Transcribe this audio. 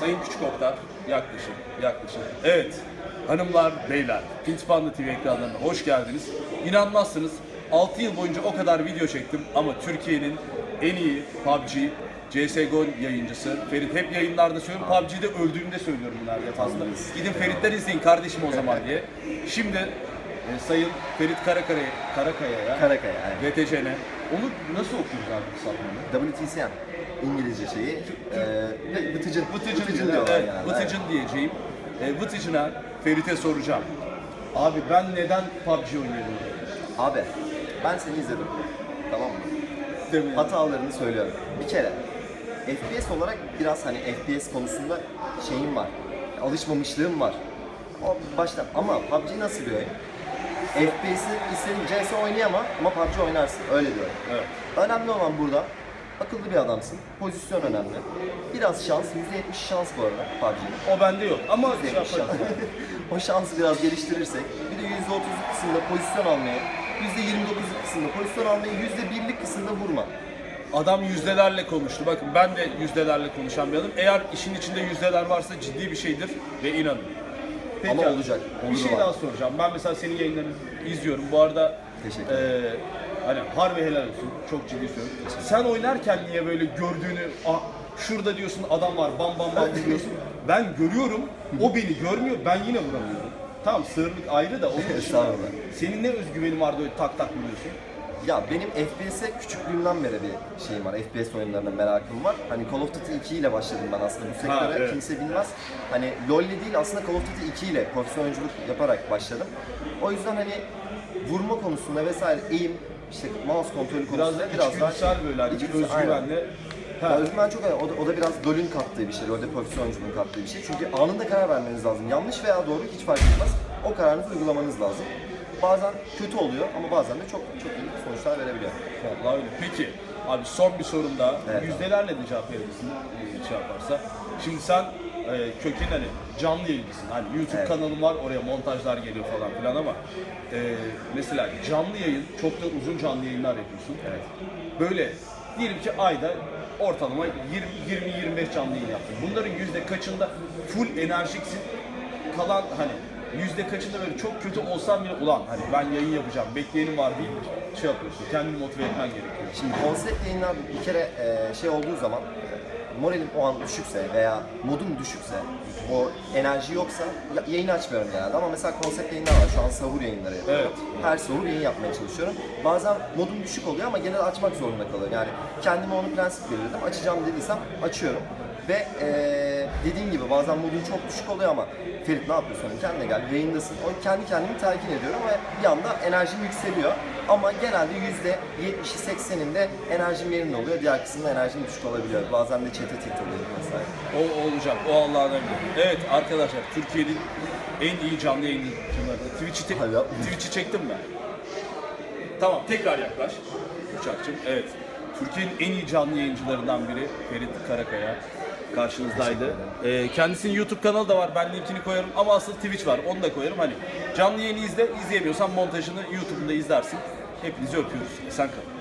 Sayın Küçük Oktar, yaklaşık, yaklaşık. Evet, hanımlar, beyler, Pinti Panda TV ekranlarına hoş geldiniz. İnanmazsınız, 6 yıl boyunca o kadar video çektim ama Türkiye'nin en iyi PUBG, CSGO yayıncısı. Ferit hep yayınlarda söylüyorum, PUBG'de öldüğümde söylüyorum bunlar defasında. Gidin Ferit'ten izleyin kardeşim o zaman diye. Şimdi e, Sayın Ferit Karakaya, Karakaya'ya, Karakaya yani. VTCN. Onu nasıl okuyoruz abi kısaltmanı? WTCM İngilizce şeyi. Ve Vıtıcın. Vıtıcın, Vıtıcın diyorlar. Evet, yani. Vıtıcın diyeceğim. E, Vıtıcın'a Ferit'e soracağım. Abi ben neden PUBG oynuyorum? Abi ben seni izledim. Tamam mı? Değil mi? Hatalarını söylüyorum. Bir kere FPS olarak biraz hani FPS konusunda şeyim var. Alışmamışlığım var. O baştan ama PUBG nasıl bir oyun? FPS'i istediğin CS oynayamam ama PUBG oynarsın. Öyle diyorum. Evet. Önemli olan burada akıllı bir adamsın. Pozisyon önemli. Biraz şans, %70 şans bu arada PUBG'nin. O bende yok ama şey %70 yaparız. şans. o şansı biraz geliştirirsek, bir de %30'luk kısımda pozisyon almaya, %29'luk kısımda pozisyon almaya, %1'lik kısımda vurma. Adam yüzdelerle konuştu. Bakın ben de yüzdelerle konuşan bir adam. Eğer işin içinde yüzdeler varsa ciddi bir şeydir ve inanın. Ama abi, olacak, Bir olur şey var. daha soracağım. Ben mesela senin yayınlarını izliyorum. Bu arada Teşekkür eee, hani harbi helal olsun. Çok ciddi söylüyorum. Sen oynarken niye böyle gördüğünü "Aa, şurada diyorsun adam var bam bam bam vuruyorsun. ben görüyorum. O beni görmüyor. Ben yine vuramıyorum. Tamam sığırlık ayrı da onun dışında Estağfurullah. senin ne özgüvenin vardı öyle tak tak vuruyorsun? Ya benim FPS'e küçüklüğümden beri bir şeyim var. FPS oyunlarına merakım var. Hani Call of Duty 2 ile başladım ben aslında bu sektöre. Ha, evet. Kimse bilmez. Hani LoL'le değil aslında Call of Duty 2 ile profesyonel oyunculuk yaparak başladım. O yüzden hani vurma konusunda vesaire eğim, işte mouse kontrolü Biraz konusunda da biraz daha içgüdüsel böyle hani bir İçgüdüsel, aynen. özgüvenle. Ya Ha. özgüven çok önemli. O da, o da biraz LoL'ün kattığı bir şey. LoL'de profesyonel oyunculuğun kattığı bir şey. Çünkü anında karar vermeniz lazım. Yanlış veya doğru hiç fark etmez. O kararınızı uygulamanız lazım. Bazen kötü oluyor ama bazen de çok çok iyi sonuçlar verebiliyor. Vallahi öyle. Peki abi son bir sorum daha. Evet. Yüzdelerle de cevap verebilirsin e, şey yaparsa. Şimdi sen e, köken hani canlı yayıncısın. Hani YouTube Evet. kanalın var oraya montajlar geliyor falan filan ama e, mesela canlı yayın çok da uzun canlı yayınlar yapıyorsun. Evet. Böyle diyelim ki ayda ortalama 20-25 canlı yayın yaptın. Bunların yüzde kaçında full enerjiksin kalan hani yüzde kaçında böyle çok kötü olsan bile ulan hani ben yayın yapacağım bekleyenim var deyip şey yapıyorsun kendini motive etmen gerekiyor. Şimdi konsept yayınlar bir kere e, şey olduğu zaman e, moralim o an düşükse veya modum düşükse o enerji yoksa ya- yayını açmıyorum genelde ama mesela konsept yayınlar var. Şu an sahur yayınları yapıyorum. Evet. Her sahur yayın yapmaya çalışıyorum. Bazen modum düşük oluyor ama genelde açmak zorunda kalıyorum. Yani kendime onu prensip belirledim. Açacağım dediysem açıyorum. Ve e, dediğim gibi bazen modun çok düşük oluyor ama Ferit ne yapıyorsun? Hani Kendine gel, yayındasın. O kendi kendimi telkin ediyorum ve bir anda enerjim yükseliyor. Ama genelde yüzde 70'i 80'inde enerjim yerinde oluyor. Diğer kısımda enerjim düşük olabiliyor. Bazen de çete tilt oluyor mesela. O olacak. O Allah'ın emri. Evet arkadaşlar Türkiye'nin en iyi canlı yayıncıları. Twitch'i te-. Twitch'i çektim mi? Tamam tekrar yaklaş. Uçakçım. Evet. Türkiye'nin en iyi canlı yayıncılarından biri Ferit Karakaya karşınızdaydı. Ee, kendisinin YouTube kanalı da var. Ben linkini koyarım ama asıl Twitch var. Onu da koyarım. Hani canlı yayını izle. izleyemiyorsan montajını YouTube'da izlersin. Hepinizi öpüyoruz. Sen kalın.